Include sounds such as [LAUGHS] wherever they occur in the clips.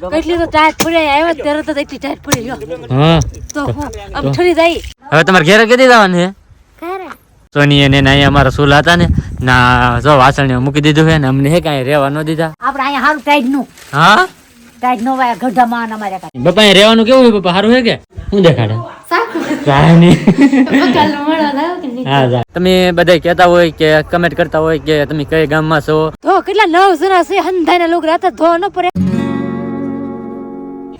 કેટલી તો ટાઈટ પડી આવ્યો તરત જ એટલી ટાઈટ પડી ગયો હા. તો આમ ઠરી જાય હવે તમારે ઘેરે કદી જવાનું છે? સોની અને અહીંયા અમારા સુલ હતા ને ના જો વાસણ મૂકી દીધું છે ને અમને હે કાંઈ રહેવા ન દીધા. આપણે અહીંયા હારું ટાઈટનું. હા? ટાઈટ નો વાયા ગઢામાં અમારે કાંઈ. અહીંયા રહેવાનું કેવું છે બાપા? સારું હે કે? શું દેખાડે. તમે બધા કેતા હોય કે કમેન્ટ કરતા હોય કે તમે કઈ ગામમાં છો? તો કેટલા નવ જણા છે હંધાઈના લોકો રહેતા ધો ન પડે.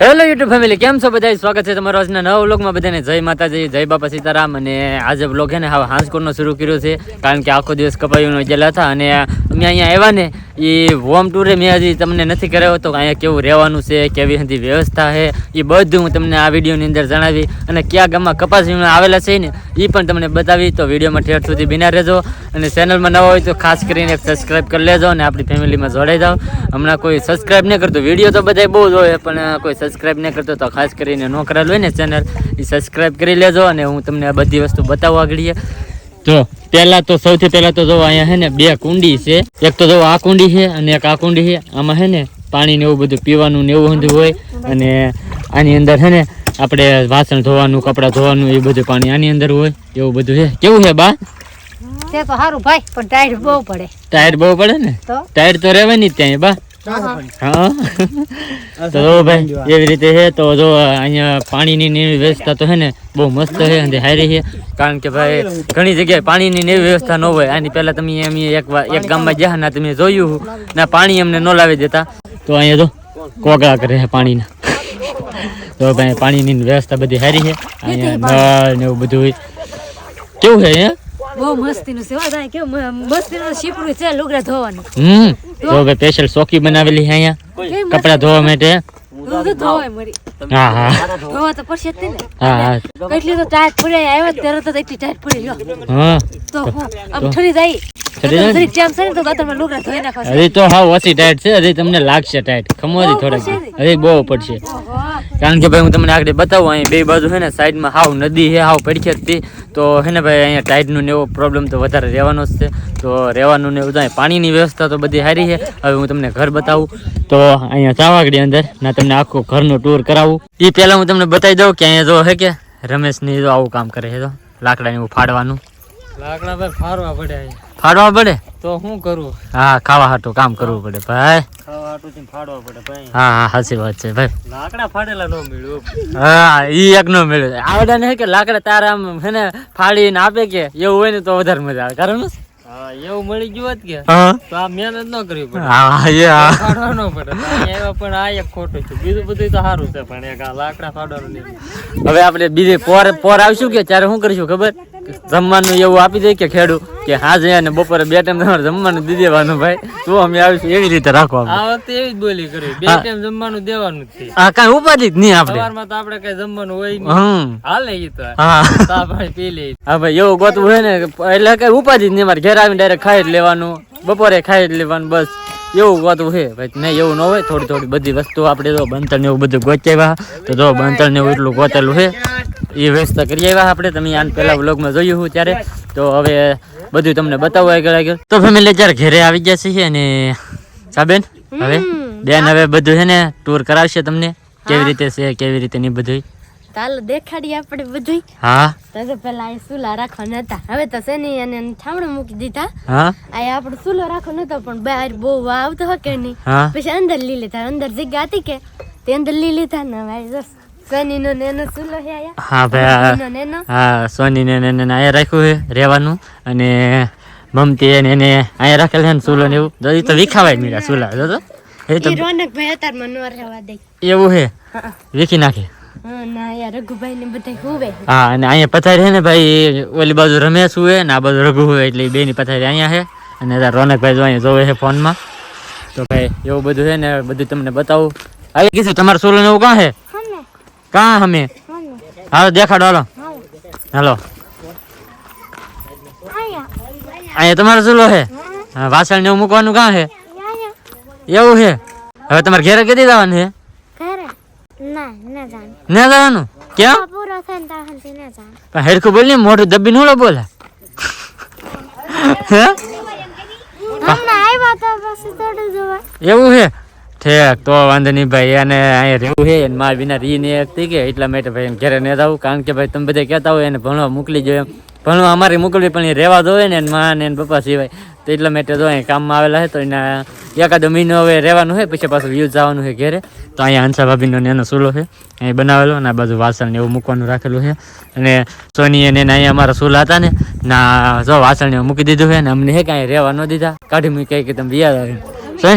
હેલો યુટ્યુબ ફેમિલી કેમ છો બધા સ્વાગત છે તમારો આજના નવા વ્લોગમાં બધાને. જય માતાજી, જય બાપા સીતારામ. અને આજે વ્લોગ છે ને, હવે હાંસકોટનો શરૂ કર્યો છે, કારણ કે આખો દિવસ કપાયું ગયેલા હતા અને અમે અહીંયા આવ્યા ને એ હોમ ટૂરે મેં હજી તમને નથી કરાવ્યો તો અહીંયા કેવું રહેવાનું છે, કેવી હજી વ્યવસ્થા છે એ બધું હું તમને આ વિડીયોની અંદર જણાવી અને કયા ગામમાં કપાસ આવેલા છે ને એ પણ તમને બતાવી. તો વિડીયોમાં ઠેર સુધી બિના રહેજો. અને ચેનલમાં નવા હોય તો ખાસ કરીને સબસ્ક્રાઇબ કરી લેજો અને આપણી ફેમિલીમાં જોડાઈ જાઓ. હમણાં કોઈ સબસ્ક્રાઇબ નહીં કરતો. વીડિયો તો બધા બહુ જ હોય, પણ કોઈ સબસ્ક્રાઇબ નહીં કરતો તો ખાસ કરીને ન કરેલું હોય ને ચેનલ એ સબસ્ક્રાઇબ કરી લેજો અને હું તમને આ બધી વસ્તુ બતાવવા આગળ જો પહેલાં તો સૌથી પહેલા તો જો અહીંયા છે ને બે કુંડી છે. એક તો જો આ કુંડી છે અને એક આ કુંડી છે. આમાં છે ને પાણી ને એવું બધું પીવાનું ને એવું બધું હોય અને આની અંદર છે ને આપણે વાસણ ધોવાનું કપડાં ધોવાનું એ બધું પાણી આની અંદર હોય એવું બધું છે. કેવું છે બા? તે તો સારું ભાઈ પણ ટાયર બહુ પડે. ટાયર બહુ પડે ને? તો? ટાયર તો રહેવાની જ ત્યાં બા. હા. તો જો ભાઈ એવી રીતે છે તો જો અહીંયા પાણીની એવી વ્યવસ્થા તો છે ને બહુ મસ્ત છે અને હારી છે. કારણ કે ભાઈ ઘણી જગ્યાએ પાણીની એવી વ્યવસ્થા ન હોય. આની પહેલાં તમે એમ એક એક ગામમાં ગયા ના તમે જોયું ના પાણી અમને ન લાવી દેતા. તો અહીંયા તો કોગળા કરે છે પાણીના. તો ભાઈ પાણીની વ્યવસ્થા બધી સારી છે. અહીંયા નળ ને એવું બધું હોય. કેવું છે અહીંયા? બહુ મસ્તીનું છે. હો તાય કેવું મસ્તીનું શીપડું છે લુગડા ધોવાનું. હમ તો કે સ્પેશિયલ ચોકી બનાવેલી છે અહીંયા. કપડા ધોવા માટે. તમને લાગશે ટાઈટ ખમો હજી થોડાક. હજી બહુ પડશે. કારણ કે ભાઈ હું તમને આગળ બતાવું અહીં બે બાજુ છે ને સાઈડમાં હાવ નદી છે હાવ પડખે તો હે ને ભાઈ, અહીંયા ટાઈડનું એવો પ્રોબ્લેમ તો વધારે રહેવાનો જ છે. તો રહેવાનું ને બધા પાણીની વ્યવસ્થા તો બધી સારી છે. હવે હું તમને ઘર બતાવું. તો અહીંયા ચાવાગડી અંદર, ના તમને આખું ઘરનું ટૂર કરાવું. એ પહેલાં હું તમને બતાવી દઉં કે અહીંયા જો હે કે, રમેશની જો આવું કામ કરે છે તો લાકડાને એવું ફાડવાનું. લાકડા ભાઈ ફારવા પડે ફાડવા પડે? તો શું કરવું હા ખાવા હાટું કામ કરવું પડે ભાઈ. ખાવા હાટું થી ફાડવા પડે ભાઈ. હા હા સાચી વાત છે ભાઈ. લાકડા ફાડેલા નો મળ્યું. હા ઈ એક નો મેળવે આવડે ને કે લાકડા તારા આમ છે ને ફાડીને આપે કે એવું હોય ને તો વધારે મજા આવે. કારણ હા એવું મળી ગયું હોત કે તો આ મહેનત ન કરવી પડે. હા એ પડે. પણ આ એક ખોટું છે. બીજું બધું તો સારું છે પણ એક આ લાકડા ફાડવાનું હવે આપણે બીજે પોર પોર આવશું કે ત્યારે શું કરીશું ખબર? જમવાનું એવું આપી દે કે ખેડૂ કે હાજે અને બપોરે બે ટાઈમ તમારે જમવાનું દી દેવાનું ભાઈ. તો અમે આવીશું એવી રીતે રાખો આ વખતે એવી જ બોલી કરી. બે ટાઈમ જમવાનું દેવાનું જ છે. હા કાંઈ ઉપાધિ જ નહીં આપણે. સવારમાં તો આપણે કઈ જમવાનું હોય નહીં. હાલે ઈ તો. હા. પાણી પી લે. હા ભાઈ એવું ગોતવું હોય ને એટલે કઈ ઉપાધિ જ નહીં. મારે ઘેર આવીને ડાયરેક્ટ ખાઈ જ લેવાનું બપોરે ખાઈ જ લેવાનું બસ. એવું વાતું છે. ભાઈ નહીં એવું ન હોય. થોડી થોડી બધી વસ્તુ આપણે તો બંતર ને એવું બધું ગોચાવ્યા તો જો બંતર ને એવું એટલું ગોતેલું છે. એ વ્યવસ્થા કરી આવ્યા આપણે. તમે આને પહેલા વ્લોગમાં જોયું હું ત્યારે. તો હવે બધું તમને બતાવવા આગળ આગળ. તો ફેમિલી અત્યારે ઘરે આવી ગયા છીએ અને સાબેન હવે? બેન હવે બધું છે ને ટૂર કરાવશે તમને. કેવી રીતે છે કેવી રીતે નહીં બધું ચાલો દેખાડી આપણે બધું હા. તો પેલા અહીં સુલા રાખવાના નતા હવે તો શેની અને ઠામડે મૂકી દીધા. હા. આ આપણે સુલો રાખો નતો પણ બહાર બહુ આવતો હોય કે નહીં. પછી અંદર લઈ લીધા. અંદર જગ્યા હતી કે? તે અંદર લઈ લીધા ને હવે સોની નો નેનો સુલો હે આયા હા. ભાઈ નેનો હા સોની ને એને અહીંયા રાખ્યું છે રહેવાનું. અને મમતી એને એને અહીંયા રાખેલ છે ને સુલો ને એવું. જો ઈ તો વિખાવાય મીરા સુલા જો તો એ તો રોનક ભાઈ અત્યારમાં નો રહેવા દે. એવું હા. વિખી નાખે. હા ના ને અને અહીંયા પથારી છે ને ભાઈ ઓલી બાજુ રમેશ હોય ને આ બાજુ રઘુ હોય એટલે બે બેની પથારી અહીંયા છે. અને રોનકભાઈ જો અહીંયા જોવે છે ફોનમાં. તો ભાઈ એવું બધું છે ને બધું તમને બતાવું. આવી કીધું તમારું ને એવું કાં છે? કાં અમે હાલો દેખાડો હાલો. હાલો. અહીંયા. તમારો ચૂલો છે? હા વાસણ ને એવું મૂકવાનું કાં છે? એવું છે? હવે તમારે ઘેરે કીધી જવાનું છે? ના ના ના જવાનું? કેમ પૂરો થાય ને ત્યાં સુધી ના જાણ પણ હેડખું બોલ ને મોઢું દબી નો બોલે. હે? હમણાં આવ્યા તો પછી થોડું જોવા એવું છે ઠેક તો વાંધો નહીં ભાઈ અને અહીંયા રહેવું છે અને મારા વિના રી ને થઈ ગઈ એટલા માટે ભાઈ એને ઘરે ન આવું કારણ કે ભાઈ તમે બધા કહેતા હોય એને ભણવા મોકલી જોઈએ એમ. ભણવા અમારે મોકલવી, પણ એ રહેવા દો ને મા ને પપ્પા સિવાય. તો એટલા માટે જો અહીંયા કામમાં આવેલા છે, તો એના એકાદો મહિનો હવે રહેવાનું હોય પછી પાછું વ્યૂઝ જવાનું છે ઘરે. તો અહીંયા હંસા ભાભીનો ને એનો ચૂલો છે અહીં બનાવેલો, અને આ બાજુ વાસણ ને એવું મૂકવાનું રાખેલું છે. અને સોની અને અહીંયા અમારા ચૂલા હતા ને, ના, જો વાસણ ને મૂકી દીધું છે ને અમને હે કાંઈ રહેવા ન દીધા. કાઢી મૂકી કે તમે વ્યા આવે ને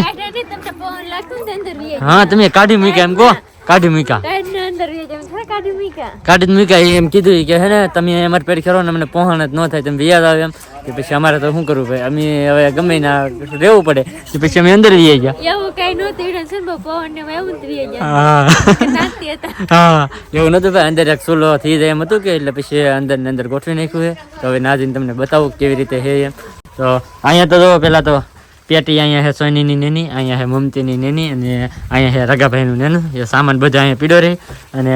હા તમે કાઢી મૂક્યા એમ કહો. કાઢી મૂક્યા. કાઢી મૂક્યા. એમ કીધું કે હે ને તમે અમારે પેરી ખરો ને અમને પહોંચ જ ન થાય તમે વ્યાજ આવે એમ. કે પછી અમારે તો શું કરવું ભાઈ? અમે હવે ગમે ના રહેવું પડે. કે પછી અમે અંદર રહી ગયા. એવું કઈ નહોતું ને ને હા. [LAUGHS] હા એવું નતું ભાઈ અંદર એક સુલો થઈ જાય એમ હતું કે એટલે પછી અંદર ને અંદર ગોઠવી નાખ્યું છે. તો હવે નાજીને તમને બતાવું કેવી રીતે છે એમ. તો અહીંયા તો જો પેલા તો પેટી અહીંયા છે સોનીની નેની અહીંયા છે મમતીની નેની અને અહીંયા છે રગાભાઈનું નેનું. એ સામાન બધો અહીંયા પીડો રહે અને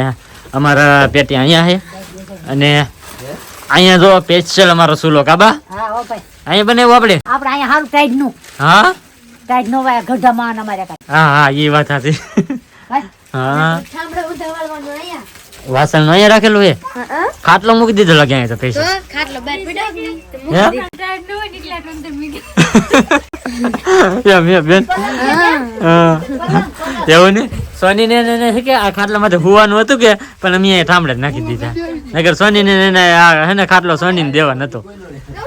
અમારા પેટી અહીંયા છે. અને અહીંયા જો સ્પેશિયલ અમારો સુલો કાબા હા હો ભાઈ. અહીંયા બનાવ્યું આપણે? આપણે અહીંયા સારું ટાઈટનું. હા? ટાઈટ નો વાય ગઢામાં અમારે કાંઈ. હા હા એ વાત હતી હા? ઠામડા ઉધારવાનું અહીંયા. વાસણ અહીંયા રાખેલું છે? હા ખાટલો મૂકી દીધો લાગે અહીંયા તો પૈસા? ખાટલો પડ્યો [LAUGHS] બેન. એવું ને? સોની ને છે કે આ હુવાનું હતું કે પણ અમે અહીંયા ઠામડે જ નાખી દીધા. નગર સોની ને આ હે ને ખાટલો સોની ને દેવા નતો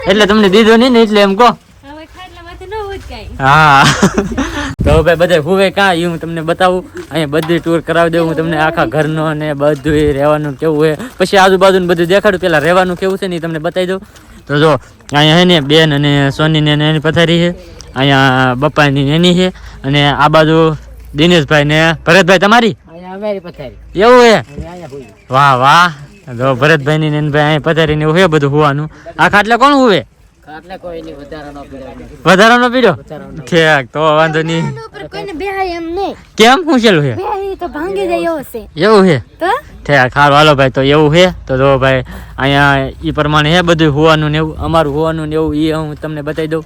એટલે તમને દીધો નહીં ને એટલે એમ કહો. હવે ખાટલામાંથી ન હોય જ કાંઈ. હા. [LAUGHS] તો ભાઈ બધા હુવે કાં? એ હું તમને બતાવું. અહીંયા બધી ટૂર કરાવી દઉં હું તમને. આખા ઘરનો ને બધું રહેવાનું કેવું હોય પછી આજુબાજુ બધું દેખાડું. પેલા રહેવાનું કેવું છે ને એ તમને બતાવી દઉં. તો જો અહીંયા હે ને બેન અને સોની ને એની પથારી છે. અહીંયા બપ્પાની એની છે. અને આ બાજુ દિનેશભાઈ ને ભરતભાઈ તમારી? એવું હે? વાહ વાહ. તો ભરતભાઈ ની ભાઈ અહીંયા પથારી ને બધું હોવાનું? આખા એટલે કોણ હુવે? વધારાનો પીડ્યો ઠેક તો વાંધો નહીં. કોઈને બેહાય એમ નહીં. કેમ? શું છે? બેહાય તો ભાંગી જાય એવો છે. એવું છે? તો? ઠેક હારું હાલો ભાઈ તો એવું છે? તો જો ભાઈ અહીંયા ઈ પ્રમાણે હે બધું હોવાનું ને એવું? અમારું હોવાનું ને એવું ઈ હું તમને બતાવી દઉં.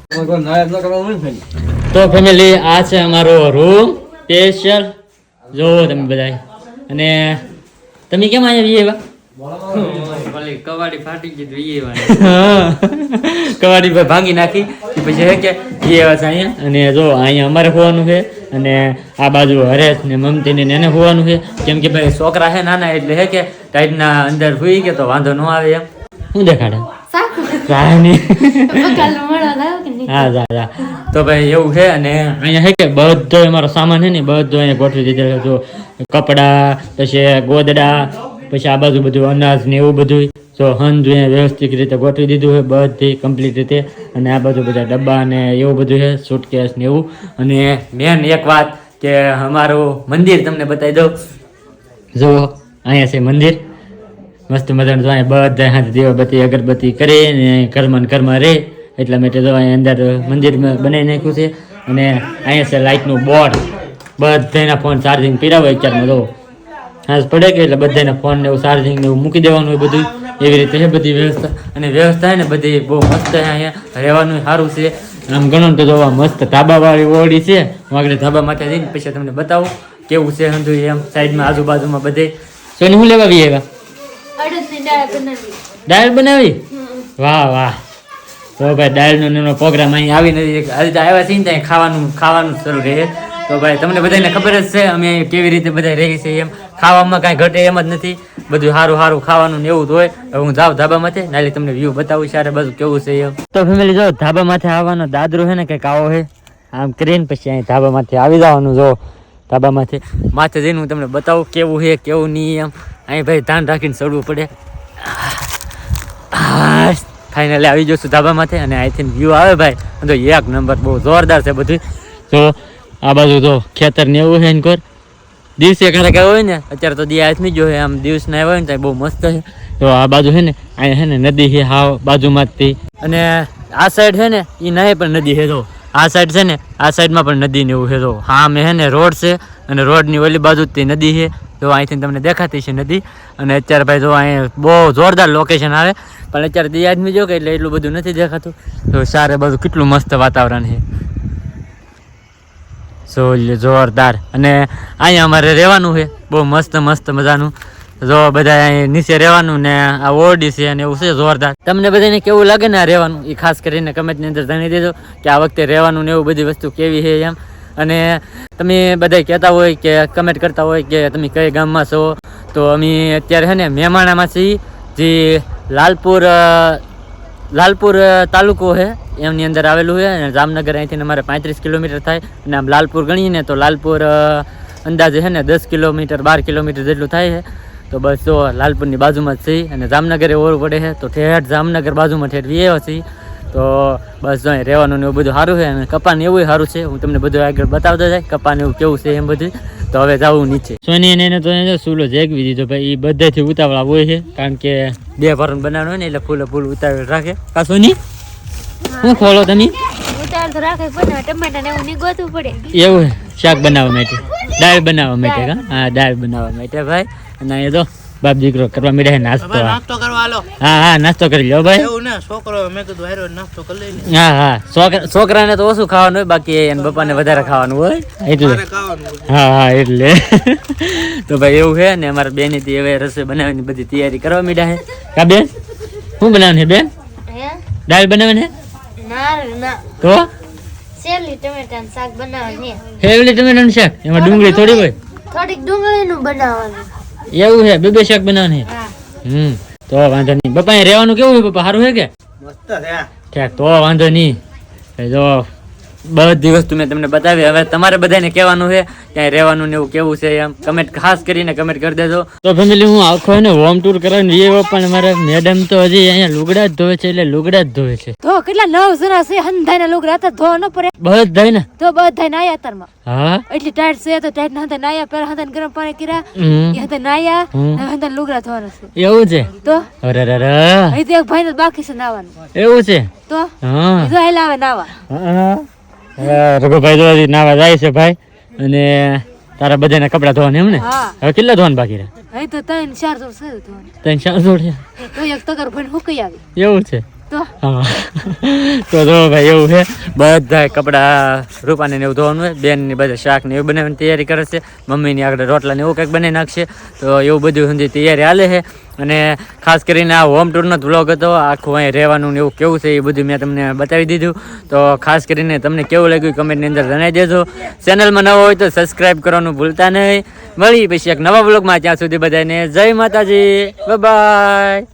તો ફેમિલી આ છે અમારો રૂમ સ્પેશિયલ જોવો તમે બધા અને તમે કેમ અહીંયા એવા? કવાડી ફાટી ગઈ કવાડી ભાઈ ભાંગી નાખી. પછી હે કે એ એવા અહીંયા. અને જો અહીંયા અમારે હોવાનું છે. અને આ બાજુ હરેશ ને મમતી ને એને હોવાનું છે. કેમ કે ભાઈ છોકરા છે નાના એટલે હે કે ટાઈટના અંદર હુઈ કે તો વાંધો ન આવે એમ. શું દેખાડે? હા જા જા. તો ભાઈ એવું છે અને અહીંયા હે કે બધો અમારો સામાન છે ને બધો અહીંયા ગોઠવી દીધેલો જો કપડા પછી ગોદડા પછી આ બાજુ બધું અનાજ ને એવું બધું જો હંજ વ્યવસ્થિત રીતે ગોઠવી દીધું છે, બધી કમ્પ્લીટ રીતે. અને આ બાજુ બધા ડબ્બા ને એવું બધું છે સુટકેસ ને એવું. અને મેન એક વાત કે અમારું મંદિર તમને બતાવી દઉં. જો, અહીંયા છે મંદિર. મસ્ત મજાનું જો બધા હાથ દીવાબત્તી, અગરબત્તી કરી ને ઘરમાં કર્મ રહે. એટલા માટે જો અહીંયા અંદર મંદિર બનાવી નાખ્યું છે. અને અહીંયા છે લાઇટનું બોર્ડ. બધાના ફોન ચાર્જિંગ પીરાવો અત્યારમાં, જો. હાથ પડે કે એટલે બધાને ફોન ને એવું ચાર્જિંગ ને એવું મૂકી દેવાનું હોય બધું એવી રીતે છે બધી વ્યવસ્થા. અને વ્યવસ્થા છે ને બધી બહુ મસ્ત છે અહીંયા. રહેવાનું સારું છે. આમ ગણો તો જોવા મસ્ત ધાબાવાળી ઓળી છે. હું આગળ ધાબા માટે જઈને પછી તમને બતાવું કેવું છે સમજુ એમ સાઈડમાં આજુબાજુમાં બધે. સોની હું લેવા આવી એવા દાળ બનાવી. વાહ વાહ. તો ભાઈ દાળનો ને પ્રોગ્રામ અહીં આવી નથી. આજે તો આવ્યા છીએ ને ત્યાં ખાવાનું ખાવાનું શરૂ રહે તો ભાઈ તમને બધાને ખબર જ છે અમે કેવી રીતે બધા રહી છે એમ. ખાવામાં કાંઈ ઘટે એમ જ નથી. બધું સારું સારું ખાવાનું ને એવું જ હોય. હવે હું જાઉં ધાબા માથે નાલી તમને વ્યૂ બતાવું સારે બધું કેવું છે એમ. તો ફેમિલી જો ધાબા માથે આવવાનો દાદરો છે ને કંઈક આવો છે આમ કરીને પછી અહીં ધાબા માથે આવી જવાનું જો ધાબા માથે માથે જઈને હું તમને બતાવું કેવું છે કેવું નહીં એમ. અહીં ભાઈ ધ્યાન રાખીને ચડવું પડે. ફાઇનલી આવી જશું ધાબા માથે અને અહીંથી વ્યૂ આવે ભાઈ. તો એક નંબર બહુ જોરદાર છે બધું. તો આ બાજુ તો ખેતર ને એવું છે ને કોર દિવસે આવ્યો હોય ને અત્યારે તો દિયા હાથમી જો આમ દિવસ ના આવ્યો હોય ને બહુ મસ્ત છે. તો આ બાજુ છે ને અહીંયા છે ને નદી છે હાવ બાજુમાં જ અને આ સાઈડ છે ને એ નહીં પણ નદી છે તો આ સાઈડ છે ને આ સાઈડમાં પણ નદી ને એવું છે તો હા મેં છે ને રોડ છે અને રોડની ઓલી બાજુ જ તે નદી છે. તો અહીંથી તમને દેખાતી છે નદી. અને અત્યારે ભાઈ જો અહીંયા બહુ જોરદાર લોકેશન આવે. પણ અત્યારે દી આદમી જો કે એટલે એટલું બધું નથી દેખાતું. તો સારે બધું કેટલું મસ્ત વાતાવરણ છે. સો જોરદાર. અને અહીંયા અમારે રહેવાનું છે. બહુ મસ્ત મસ્ત મજાનું. જો બધા નીચે રહેવાનું ને આ ઓરડી છે અને એવું છે, જોરદાર. તમને બધાને કેવું લાગે ને આ રહેવાનું? એ ખાસ કરીને કમેન્ટની અંદર જણાવી દેજો કે આ વખતે રહેવાનું ને એવું બધી વસ્તુ કેવી છે એમ. અને તમે બધા કહેતા હોય કે કમેન્ટ કરતા હોય કે તમે કઈ ગામમાં છો, તો અમે અત્યારે છે ને મહેમાણામાં છીએ. જે લાલપુર લાલપુર તાલુકો છે. એમની અંદર આવેલું છે અને જામનગર અહીંથી અમારે પાંત્રીસ કિલોમીટર થાય અને આમ લાલપુર ગણીએ ને તો લાલપુર અંદાજે છે ને દસ કિલોમીટર, બાર કિલોમીટર જેટલું થાય છે. તો બસ જો લાલપુરની બાજુમાં જ છીએ અને જામનગરે ઓર પડે છે, તો ઠેઠ જામનગર બાજુમાં ઠેઠ વીએ છીએ. તો બસ જો રહેવાનું ને એવું બધું સારું છે અને કપાને એવું સારું છે, હું તમને બધું આગળ બતાવતો જાય કપાન એવું કેવું છે એમ બધું. તો હવે જવું નીચે. સોની એને તો એને સૂલો જેગવી દીધો ભાઈ એ બધાથી ઉતાવળા હોય છે, કારણ કે બે ભરણ બનાવવાનું હોય ને એટલે ફૂલે ફૂલ ઉતાવળ રાખે. કા સોની? શું ખોલો તમે? ઉતાર તો રાખે પણ ટમાટા ને એવું નહીં ગોતવું પડે. એવું છે? શાક બનાવવા માટે? દાળ બનાવવા માટે હા દાળ બનાવવા માટે ભાઈ. અને અહીંયા તો બાપ દીકરો કરવા મળે છે નાસ્તો. નાસ્તો કરવા હા હા નાસ્તો કરી લો ભાઈ. એવું ને છોકરો મેં કીધું હારો નાસ્તો કરી લઈને હા હા. છોકરા છોકરાને તો ઓછું ખાવાનું હોય બાકી એને પપ્પાને વધારે ખાવાનું હોય. એટલે. હા હા એટલે. તો ભાઈ એવું છે ને અમારા બેનથી હવે રસોઈ બનાવવાની બધી તૈયારી કરવા માંડ્યા છે. કા બેન? શું બનાવવાનું છે બેન? દાળ બનાવવાની તો? શેરલી ટમેટાનું શાક બનાવવાની. હેવલી ટમેટાનું શાક? એમાં ડુંગળી થોડી હોય? થોડીક ડુંગળીનું બનાવવાનું. એવું છે? બે બે શાક બનાવવાની? હમ. તો વાંધો નહીં. પપ્પા અહીં રહેવાનું કેવું હોય પપ્પા સારું છે કે? મસ્ત છે. ઠેક તો વાંધો નહીં. એ જો બધી વસ્તુ મેં તમને બતાવી. હવે તમારે બધાને કહેવાનું છે ક્યાંય રહેવાનું ને એવું કેવું છે એમ. કમેન્ટ ખાસ કરીને કમેન્ટ કરી દેજો. તો ફેમિલી હું આખો ને હોમ ટૂર કરીને એવો પણ મારા મેડમ તો હજી અહીંયા લુગડા જ ધોવે છે એટલે લુગડા જ ધોવે છે. તો કેટલા નવ જણા છે હંધાઈ લુગડા રાતા ધોવા ન પડે. બધા ને તો બધા નાયા તારમાં. હા? એટલી ટાઈટ છે તો ટાઈટ ના હતા નાયા પેલા હતા ગરમ પાણી કર્યા. એ હતા નાયા હવે હતા લુગડા ધોવાના છે. એવું છે? તો? અરે અરે અરે. અહીં તો એક ભાઈ બાકી છે નાવાનું. એવું છે? તો? હા. તો હેલા આવે નાવા. હા. હા, રઘુભાઈ તો નાવા જાય છે ભાઈ. અને તારા બધાના કપડા ધોવાના એમ ને? હવે કેટલા ધોવાના બાકી રહે તો ત્રણ ચાર જોડ છે ત્રણ ચાર જોડ તો એક તગર ભાઈ હુકાઈ આવી. એવું છે. તો. જો ભાઈ એવું છે બધા કપડા રૂપાને એવું ધોવાનું હોય બેનની બધા શાક ને એવું બનાવવાની તૈયારી કરે છે મમ્મી ની આગળ રોટલા ને એવું કંઈક બનાવી નાખશે. તો એવું બધું સુધી તૈયારી હાલે છે. અને ખાસ કરીને આ હોમ ટૂરનો વ્લોગ હતો, આખું અહીં રહેવાનું ને એવું કેવું છે એ બધું મેં તમને બતાવી દીધું. તો ખાસ કરીને તમને કેવું લાગ્યું કમેન્ટની અંદર જણાવી દેજો. ચેનલમાં નવો હોય તો સબસ્ક્રાઈબ કરવાનું ભૂલતા નહીં. મળી પછી એક નવા વ્લોગમાં ત્યાં સુધી બધાને જય માતાજી. બાય